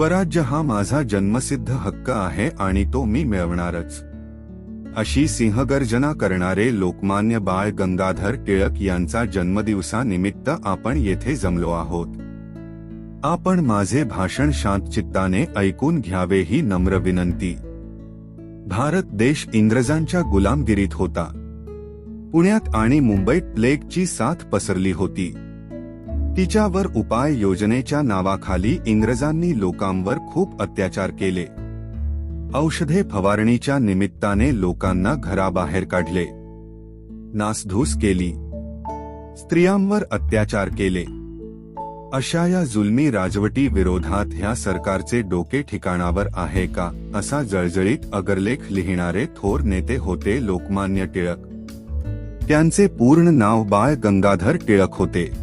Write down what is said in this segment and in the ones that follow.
स्वराज्य हा माझा जन्मसिद्ध हक्क आहे आणि तो मी मिळवणारच. अशी सिंहगर्जना करणारे लोकमान्य बाळ गंगाधर टिळक यांचा जन्मदिवसानिमित्त आपण येथे जमलो आहोत. आपण माझे भाषण शांत चित्ताने ऐकून घ्यावे ही नम्र विनंती. भारत देश इंग्रजांच्या गुलामगिरीत होता. पुण्यात आणि मुंबईत प्लेगची साथ पसरली होती. तिच्यावर उपाय योजनेच्या नावाखाली इंग्रजांनी लोकांवर खूप अत्याचार केले. औषधे फवारणीच्या निमित्ताने लोकांना घराबाहेर काढले. नासधूस केली. स्त्रियांवर अत्याचार केले. अशा या जुलमी राजवटी विरोधात ह्या सरकारचे डोके ठिकाणावर आहे का असा जळजळीत अगरलेख लिहिणारे थोर नेते होते लोकमान्य टिळक. त्यांचे पूर्ण नाव बाळ गंगाधर टिळक होते.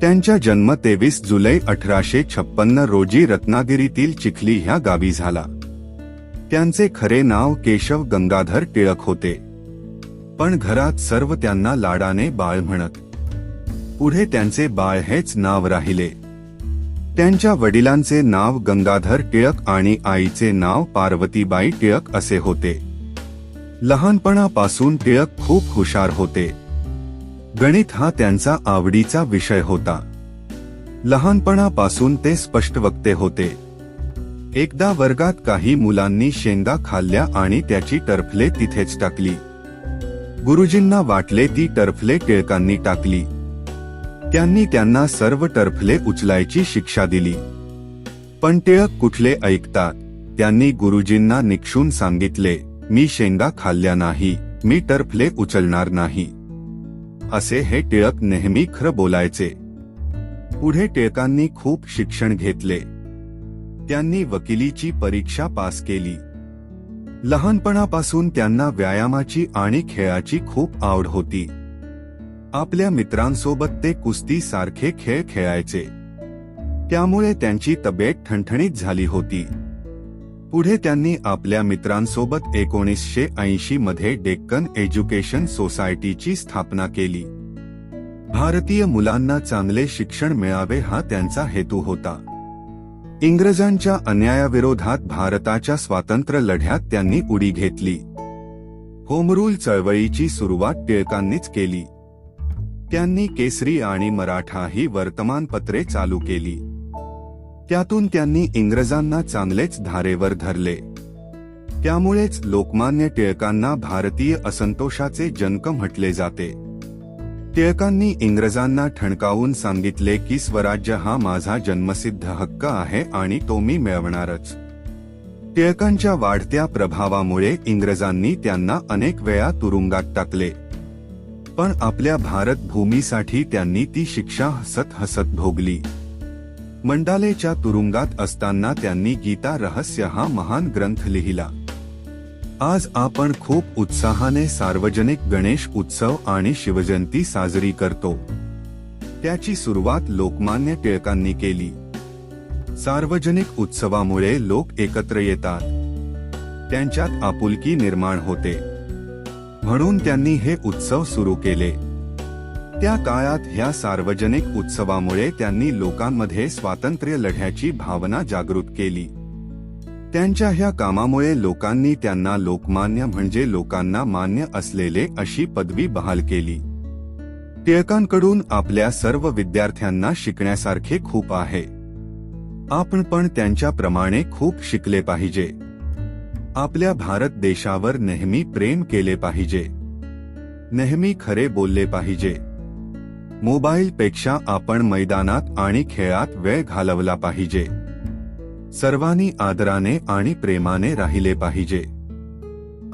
त्यांचा जन्म तेवीस जुलै अठराशे छप्पन्न रोजी रत्नागिरीतील चिखली ह्या गावी झाला. त्यांचे खरे नाव केशव गंगाधर टिळक होते. पण घरात सर्व त्यांना लाडाने बाळ म्हणत. पुढे त्यांचे बाळ हेच नाव राहिले. त्यांच्या वडिलांचे नाव गंगाधर टिळक आणि आईचे नाव पार्वतीबाई टिळक असे होते. लहानपणापासून टिळक खूप हुशार होते. गणित हा त्यांचा आवडीचा विषय होता. लहानपणापासून ते स्पष्ट वक्ते होते. एकदा वर्गात काही मुलांनी शेंगा खाल्ल्या आणि त्याची टर्फले तिथेच टाकली. गुरुजींना वाटले ती टर्फले टिळकांनी टाकली. त्यांनी त्यांना सर्व टर्फले उचलायची शिक्षा दिली. पण टिळक कुठले ऐकतात? त्यांनी गुरुजींना निक्षून सांगितले मी शेंगा खाल्ल्या नाही मी टर्फले उचलणार नाही. असे हे टिळक नेहमी खरं बोलायचे. पुढे टिळकांनी खूप शिक्षण घेतले. त्यांनी वकिलीची परीक्षा पास केली. लहानपणापासून त्यांना व्यायामाची आणि खेळाची खूप आवड होती. आपल्या मित्रांसोबत ते कुस्ती सारखे खेळ खेळायचे. त्यामुळे त्यांची तब्येत ठणठणीत झाली होती. पुढे त्यांनी आपल्या मित्रांसोबत एकोणीसशे ऐंशी मध्ये डेक्कन एज्युकेशन सोसायटीची स्थापना केली. भारतीय मुलांना चांगले शिक्षण मिळावे हा त्यांचा हेतू होता. इंग्रजांच्या अन्यायाविरोधात भारताच्या स्वातंत्र्य लढ्यात त्यांनी उडी घेतली. होमरूल चळवळीची सुरुवात टिळकांनीच केली. त्यांनी केसरी आणि मराठा ही वर्तमानपत्रे चालू केली. त्यातून त्यांनी इंग्रजांना चांगलेच धारेवर धरले. त्यामुळेच लोकमान्य टिळकांना भारतीय असंतोषाचे जनक म्हटले जाते. टिळकांनी इंग्रजांना ठणकावून सांगितले की स्वराज्य हा माझा जन्मसिद्ध हक्क आहे आणि तो मी मिळवणारच. टिळकांच्या वाढत्या प्रभावामुळे इंग्रजांनी त्यांना अनेक वेळा तुरुंगात टाकले. पण आपल्या भारत भूमीसाठी त्यांनी ती शिक्षा हसत हसत भोगली. मंडालेच्या तुरुंगात असताना त्यांनी गीता रहस्य हा महान ग्रंथ लिहिला. आज आपण खूप उत्साहाने सार्वजनिक गणेश उत्सव आणि शिवजयंती साजरी करतो. त्याची सुरुवात लोकमान्य टिळकांनी केली. सार्वजनिक उत्सवामुळे लोक एकत्र येतात. त्यांच्यात आपुलकी निर्माण होते. म्हणून त्यांनी हे उत्सव सुरू केले. त्या काळात ह्या सार्वजनिक उत्सवामुळे त्यांनी लोकांमध्ये स्वातंत्र्य लढ्याची भावना जागृत केली. त्यांच्या ह्या कामामुळे लोकांनी त्यांना लोकमान्य म्हणजे लोकांना मान्य असलेले अशी पदवी बहाल केली. टिळकांकडून आपल्या सर्व विद्यार्थ्यांना शिकण्यासारखे खूप आहे. आपण पण त्यांच्याप्रमाणे खूप शिकले पाहिजे. आपल्या भारत देशावर नेहमी प्रेम केले पाहिजे. नेहमी खरे बोलले पाहिजे. मोबाईलपेक्षा आपण मैदानात आणि खेळात वेळ घालवला पाहिजे. सर्वांनी आदराने आणि प्रेमाने राहिले पाहिजे.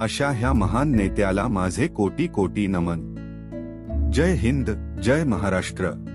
अशा ह्या महान नेत्याला माझे कोटी कोटी नमन. जय हिंद जय महाराष्ट्र.